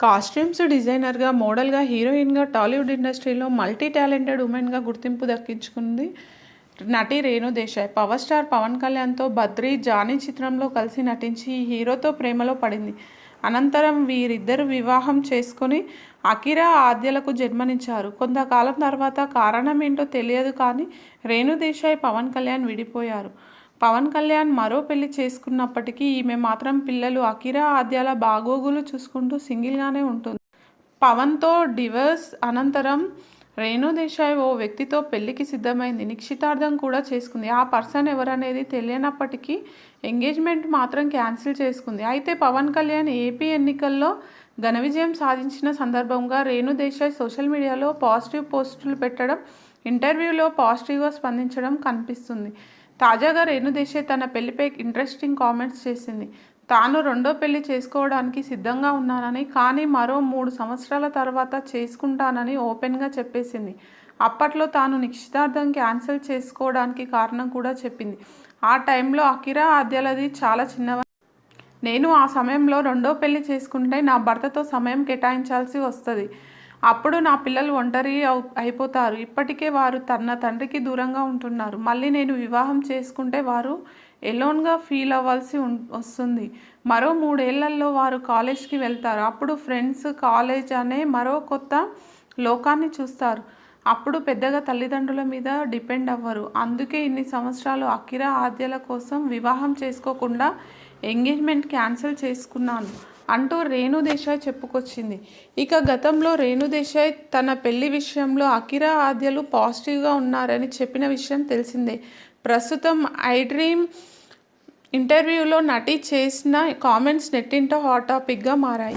Costumes డిజైనర్గా మోడల్గా హీరోయిన్గా టాలీవుడ్ ఇండస్ట్రీలో మల్టీ టాలెంటెడ్ ఉమెన్గా గుర్తింపు దక్కించుకుంది నటి రేణు దేశాయ్. పవర్ స్టార్ పవన్ కళ్యాణ్తో బద్రీ జానీ చిత్రంలో కలిసి నటించి ఈ హీరోతో ప్రేమలో పడింది. అనంతరం వీరిద్దరు వివాహం చేసుకొని అకిరా ఆద్యలకు జన్మనిచ్చారు. కొంతకాలం తర్వాత కారణం ఏంటో తెలియదు కానీ రేణు దేశాయ్ పవన్ కళ్యాణ్ విడిపోయారు. పవన్ కళ్యాణ్ మరో పెళ్ళి చేసుకున్నప్పటికీ ఈమె మాత్రం పిల్లలు అకిరా ఆద్యాల బాగోగులు చూసుకుంటూ సింగిల్గానే ఉంటుంది. పవన్తో డివర్స్ అనంతరం రేణు దేశాయ్ ఓ వ్యక్తితో పెళ్ళికి సిద్ధమైంది. నిశ్చితార్థం కూడా చేసుకుంది. ఆ పర్సన్ ఎవరనేది తెలియనప్పటికీ ఎంగేజ్మెంట్ మాత్రం క్యాన్సిల్ చేసుకుంది. అయితే పవన్ కళ్యాణ్ ఏపీ ఎన్నికల్లో ఘన విజయం సాధించిన సందర్భంగా రేణు దేశాయ్ సోషల్ మీడియాలో పాజిటివ్ పోస్టులు పెట్టడం ఇంటర్వ్యూలో పాజిటివ్గా స్పందించడం కనిపిస్తుంది. తాజాగా రేణుదేశే తన పెళ్ళిపై ఇంట్రెస్టింగ్ కామెంట్స్ చేసింది. తాను రెండో పెళ్ళి చేసుకోవడానికి సిద్ధంగా ఉన్నానని కానీ మరో మూడు సంవత్సరాల తర్వాత చేసుకుంటానని ఓపెన్గా చెప్పేసింది. అప్పట్లో తాను నిశ్చితార్థం క్యాన్సిల్ చేసుకోవడానికి కారణం కూడా చెప్పింది. ఆ టైంలో అకిరా ఆద్యలది చాలా చిన్నవ నేను ఆ సమయంలో రెండో పెళ్ళి చేసుకుంటే నా భర్తతో సమయం కేటాయించాల్సి వస్తుంది. అప్పుడు నా పిల్లలు ఒంటరి అవు- అయిపోతారు. ఇప్పటికే వారు తన తండ్రికి దూరంగా ఉంటున్నారు. మళ్ళీ నేను వివాహం చేసుకుంటే వారు ఎలోన్గా ఫీల్ అవ్వాల్సి ఉం- వస్తుంది. మరో మూడేళ్ళలో వారు కాలేజ్కి వెళ్తారు. అప్పుడు ఫ్రెండ్స్ కాలేజ్ అనే మరో కొత్త లోకాన్ని చూస్తారు. అప్పుడు పెద్దగా తల్లిదండ్రుల మీద డిపెండ్ అవ్వరు. అందుకే ఇన్ని సంవత్సరాలు అకిరా ఆద్యల కోసం వివాహం చేసుకోకుండా ఎంగేజ్మెంట్ క్యాన్సిల్ చేసుకున్నాను. అంటూ రేణు దేశాయ్ చెప్పుకొచ్చింది. ఇక గతంలో రేణు దేశాయ్ తన పెళ్ళి విషయంలో అకిరా ఆద్యలు పాజిటివ్గా ఉన్నారని చెప్పిన విషయం తెలిసిందే. ప్రస్తుతం ఐ డ్రీమ్ ఇంటర్వ్యూలో నటి చేసిన కామెంట్స్ నెట్టింట హాట్ టాపిక్గా మారాయి.